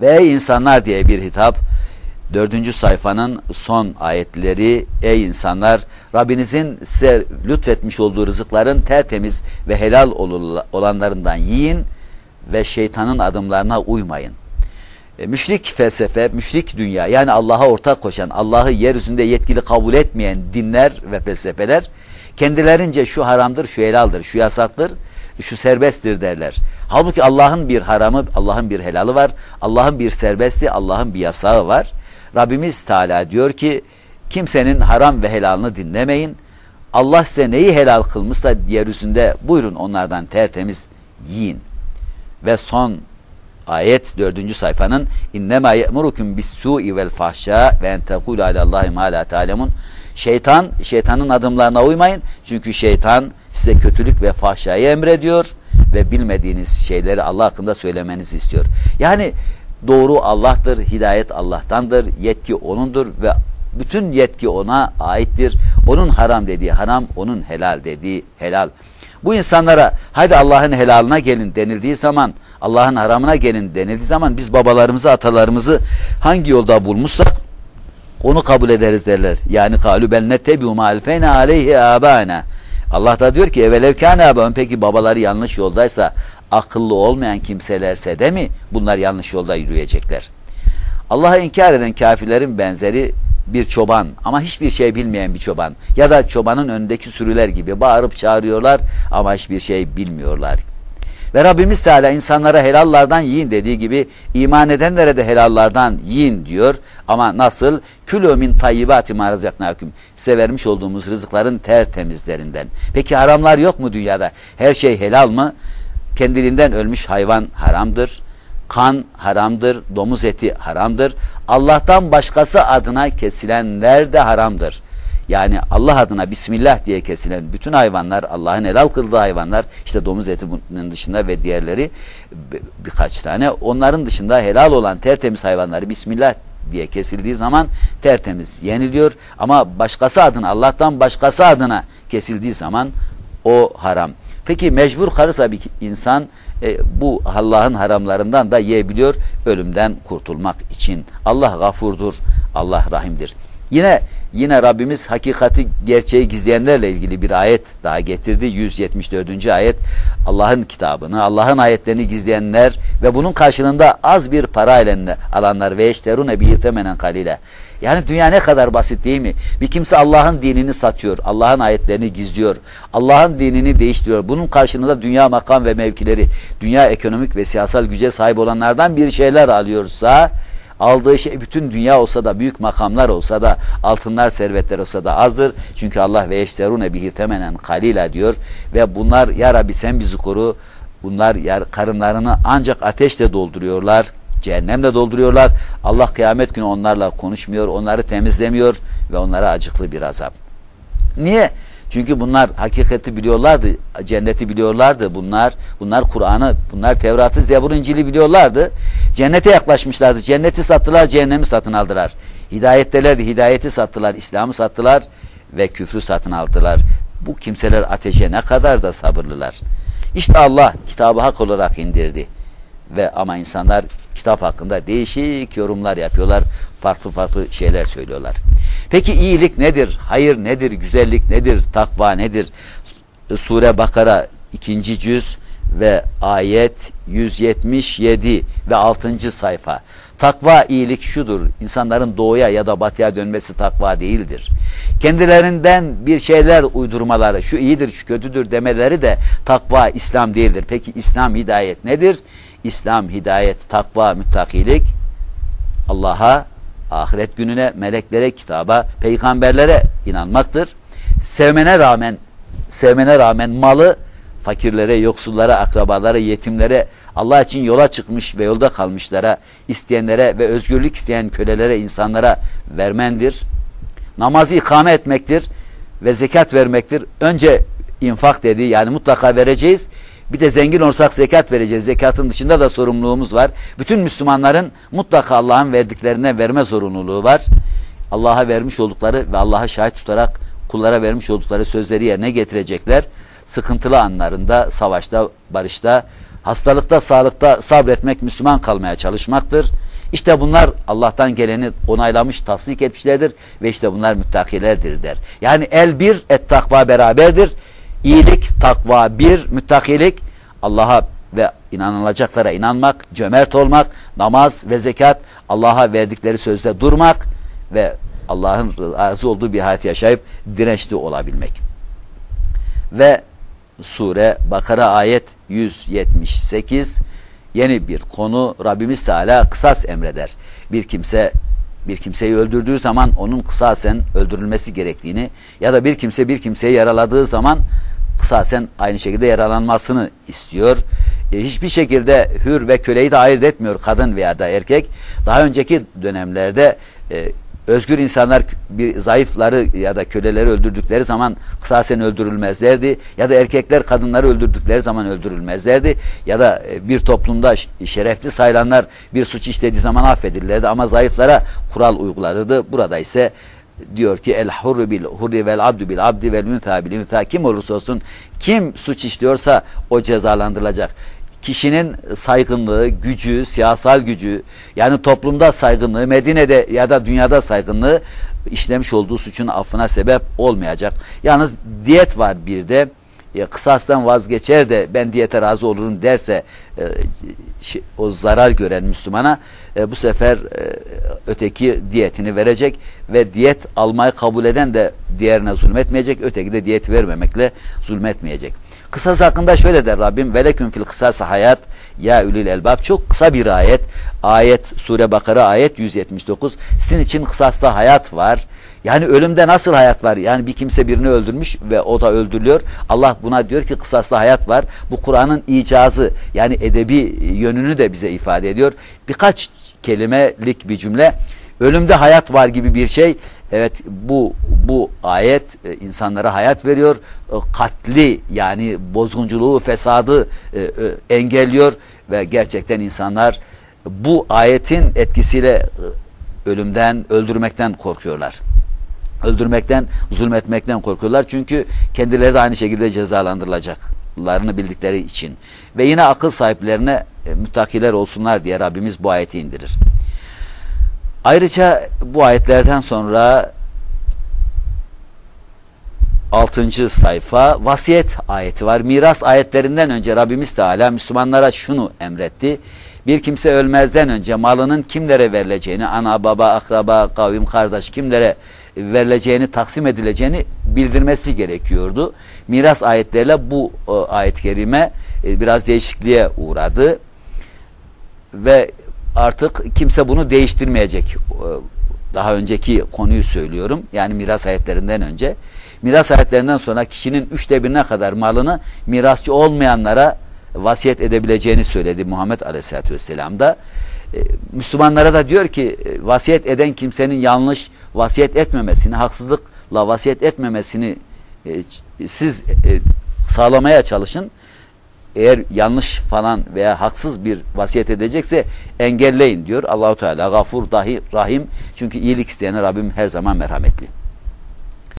Ve ey insanlar diye bir hitap. Dördüncü sayfanın son ayetleri ey insanlar Rabbinizin size lütfetmiş olduğu rızıkların tertemiz ve helal olanlarından yiyin ve şeytanın adımlarına uymayın. E, müşrik felsefe, müşrik dünya yani Allah'a ortak koşan, Allah'ı yeryüzünde yetkili kabul etmeyen dinler ve felsefeler kendilerince şu haramdır, şu helaldir, şu yasaktır, şu serbesttir derler. Halbuki Allah'ın bir haramı, Allah'ın bir helalı var, Allah'ın bir serbesti, Allah'ın bir yasağı var. Rabbimiz Teala diyor ki kimsenin haram ve helalını dinlemeyin. Allah size neyi helal kılmışsa yeryüzünde buyurun onlardan tertemiz yiyin. Ve son ayet dördüncü sayfanın innema ye'murukum bis su'i vel fahşa ve en tekulu alallahi ma la Şeytan, şeytanın adımlarına uymayın. Çünkü şeytan size kötülük ve fahşayı emrediyor ve bilmediğiniz şeyleri Allah hakkında söylemenizi istiyor. Yani doğru Allah'tır, hidayet Allah'tandır, yetki O'nundur ve bütün yetki O'na aittir. O'nun haram dediği haram, O'nun helal dediği helal. Bu insanlara haydi Allah'ın helalına gelin denildiği zaman, Allah'ın haramına gelin denildiği zaman biz babalarımızı, atalarımızı hangi yolda bulmuşsak onu kabul ederiz derler. Yani kalu bel nettebiu ma alfeyna aleyhi abana. Allah da diyor ki evvelev kâne peki babaları yanlış yoldaysa akıllı olmayan kimselerse de mi bunlar yanlış yolda yürüyecekler? Allah'a inkar eden kafirlerin benzeri bir çoban ama hiçbir şey bilmeyen bir çoban ya da çobanın önündeki sürüler gibi bağırıp çağırıyorlar ama hiçbir şey bilmiyorlar. Ve Rabbimiz Teala insanlara helallardan yiyin dediği gibi iman edenlere de helallardan yiyin diyor. Ama nasıl? Külü min tayyibati ma razaknakum. Size vermiş olduğumuz rızıkların tertemizlerinden. Peki haramlar yok mu dünyada? Her şey helal mı? Kendiliğinden ölmüş hayvan haramdır. Kan haramdır, domuz eti haramdır. Allah'tan başkası adına kesilenler de haramdır. Yani Allah adına Bismillah diye kesilen bütün hayvanlar, Allah'ın helal kıldığı hayvanlar, işte domuz eti bunun dışında ve diğerleri birkaç tane. Onların dışında helal olan tertemiz hayvanları Bismillah diye kesildiği zaman tertemiz yeniliyor. Ama başkası adına, Allah'tan başkası adına kesildiği zaman o haram. Peki mecbur kalırsa bir insan e, bu Allah'ın haramlarından da yiyebiliyor ölümden kurtulmak için. Allah gafurdur, Allah rahimdir. Yine yine Rabbimiz hakikati gerçeği gizleyenlerle ilgili bir ayet daha getirdi. 174. ayet Allah'ın kitabını, Allah'ın ayetlerini gizleyenler ve bunun karşılığında az bir para ile alanlar ve eşterune bir temenen kalile. Yani dünya ne kadar basit değil mi? Bir kimse Allah'ın dinini satıyor, Allah'ın ayetlerini gizliyor, Allah'ın dinini değiştiriyor. Bunun karşılığında dünya makam ve mevkileri, dünya ekonomik ve siyasal güce sahip olanlardan bir şeyler alıyorsa Aldığı şey bütün dünya olsa da büyük makamlar olsa da altınlar servetler olsa da azdır. Çünkü Allah ve eşterune bihi temenen kalila diyor. Ve bunlar ya Rabbi sen bizi koru. Bunlar yar, karınlarını ancak ateşle dolduruyorlar. Cehennemle dolduruyorlar. Allah kıyamet günü onlarla konuşmuyor. Onları temizlemiyor ve onlara acıklı bir azap. Niye? Çünkü bunlar hakikati biliyorlardı, cenneti biliyorlardı. Bunlar bunlar Kur'an'ı, bunlar Tevrat'ı, Zebur, İncil'i biliyorlardı. Cennete yaklaşmışlardı. Cenneti sattılar, cehennemi satın aldılar. Hidayettelerdi, hidayeti sattılar, İslam'ı sattılar ve küfrü satın aldılar. Bu kimseler ateşe ne kadar da sabırlılar. İşte Allah kitabı hak olarak indirdi. Ve ama insanlar kitap hakkında değişik yorumlar yapıyorlar. Farklı farklı şeyler söylüyorlar. Peki iyilik nedir? Hayır nedir? Güzellik nedir? Takva nedir? Sure Bakara ikinci cüz ve ayet 177 ve 6. sayfa. Takva iyilik şudur. İnsanların doğuya ya da batıya dönmesi takva değildir. Kendilerinden bir şeyler uydurmaları, şu iyidir, şu kötüdür demeleri de takva İslam değildir. Peki İslam hidayet nedir? İslam hidayet, takva, müttakilik Allah'a, ahiret gününe, meleklere, kitaba, peygamberlere inanmaktır. Sevmene rağmen sevmene rağmen malı fakirlere, yoksullara, akrabalara, yetimlere, Allah için yola çıkmış ve yolda kalmışlara, isteyenlere ve özgürlük isteyen kölelere, insanlara vermendir. Namazı ikame etmektir ve zekat vermektir. Önce infak dedi yani mutlaka vereceğiz. Bir de zengin olsak zekat vereceğiz. Zekatın dışında da sorumluluğumuz var. Bütün Müslümanların mutlaka Allah'ın verdiklerinden verme zorunluluğu var. Allah'a vermiş oldukları ve Allah'a şahit tutarak kullara vermiş oldukları sözleri yerine getirecekler. Sıkıntılı anlarında, savaşta, barışta, hastalıkta, sağlıkta sabretmek Müslüman kalmaya çalışmaktır. İşte bunlar Allah'tan geleni onaylamış, tasdik etmişlerdir ve işte bunlar müttakilerdir der. Yani el bir, et takva beraberdir. İyilik, takva bir, müttakilik Allah'a ve inanılacaklara inanmak, cömert olmak, namaz ve zekat, Allah'a verdikleri sözde durmak ve Allah'ın razı olduğu bir hayat yaşayıp dirençli olabilmek. Ve sure Bakara ayet 178 yeni bir konu Rabbimiz Teala kısas emreder. Bir kimse bir kimseyi öldürdüğü zaman onun kısasen öldürülmesi gerektiğini ya da bir kimse bir kimseyi yaraladığı zaman kısasen aynı şekilde yaralanmasını istiyor. E, hiçbir şekilde hür ve köleyi de ayırt etmiyor kadın veya da erkek. Daha önceki dönemlerde e, özgür insanlar bir zayıfları ya da köleleri öldürdükleri zaman kısasen öldürülmezlerdi. Ya da erkekler kadınları öldürdükleri zaman öldürülmezlerdi. Ya da e, bir toplumda şerefli sayılanlar bir suç işlediği zaman affedilirlerdi ama zayıflara kural uygulanırdı. Burada ise diyor ki el hurru bil hurri vel abdu bil abdi vel üntha bil üntha kim olursa olsun kim suç işliyorsa o cezalandırılacak kişinin saygınlığı, gücü, siyasal gücü, yani toplumda saygınlığı, Medine'de ya da dünyada saygınlığı işlemiş olduğu suçun affına sebep olmayacak. Yalnız diyet var bir de. E, kısastan vazgeçer de ben diyete razı olurum derse e, şey, o zarar gören Müslümana e, bu sefer e, öteki diyetini verecek ve diyet almayı kabul eden de diğerine zulmetmeyecek, öteki de diyet vermemekle zulmetmeyecek. Kısas hakkında şöyle der Rabbim. Veleküm fil kısası hayat ya ülül elbab. Çok kısa bir ayet. Ayet Sure Bakara ayet 179. Sizin için kısasla hayat var. Yani ölümde nasıl hayat var? Yani bir kimse birini öldürmüş ve o da öldürülüyor. Allah buna diyor ki kısaslı hayat var. Bu Kur'an'ın icazı yani edebi yönünü de bize ifade ediyor. Birkaç kelimelik bir cümle. Ölümde hayat var gibi bir şey Evet bu bu ayet e, insanlara hayat veriyor. E, katli yani bozgunculuğu, fesadı e, engelliyor ve gerçekten insanlar bu ayetin etkisiyle ölümden, öldürmekten korkuyorlar. Öldürmekten, zulmetmekten korkuyorlar. Çünkü kendileri de aynı şekilde cezalandırılacaklarını bildikleri için. Ve yine akıl sahiplerine müttakiler olsunlar diye Rabbimiz bu ayeti indirir. Ayrıca bu ayetlerden sonra 6. sayfa vasiyet ayeti var. Miras ayetlerinden önce Rabbimiz Teala Müslümanlara şunu emretti. Bir kimse ölmezden önce malının kimlere verileceğini, ana, baba, akraba, kavim, kardeş kimlere verileceğini, taksim edileceğini bildirmesi gerekiyordu. Miras ayetleriyle bu ayet-i kerime e, biraz değişikliğe uğradı. Ve artık kimse bunu değiştirmeyecek. Daha önceki konuyu söylüyorum. Yani miras ayetlerinden önce. Miras ayetlerinden sonra kişinin üçte birine kadar malını mirasçı olmayanlara vasiyet edebileceğini söyledi Muhammed Aleyhisselatü Vesselam da. E, Müslümanlara da diyor ki e, vasiyet eden kimsenin yanlış vasiyet etmemesini, haksızlıkla vasiyet etmemesini e, siz sağlamaya çalışın eğer yanlış falan veya haksız bir vasiyet edecekse engelleyin diyor Allahu Teala. Gafur, dahi, rahim. Çünkü iyilik isteyen Rabbim her zaman merhametli.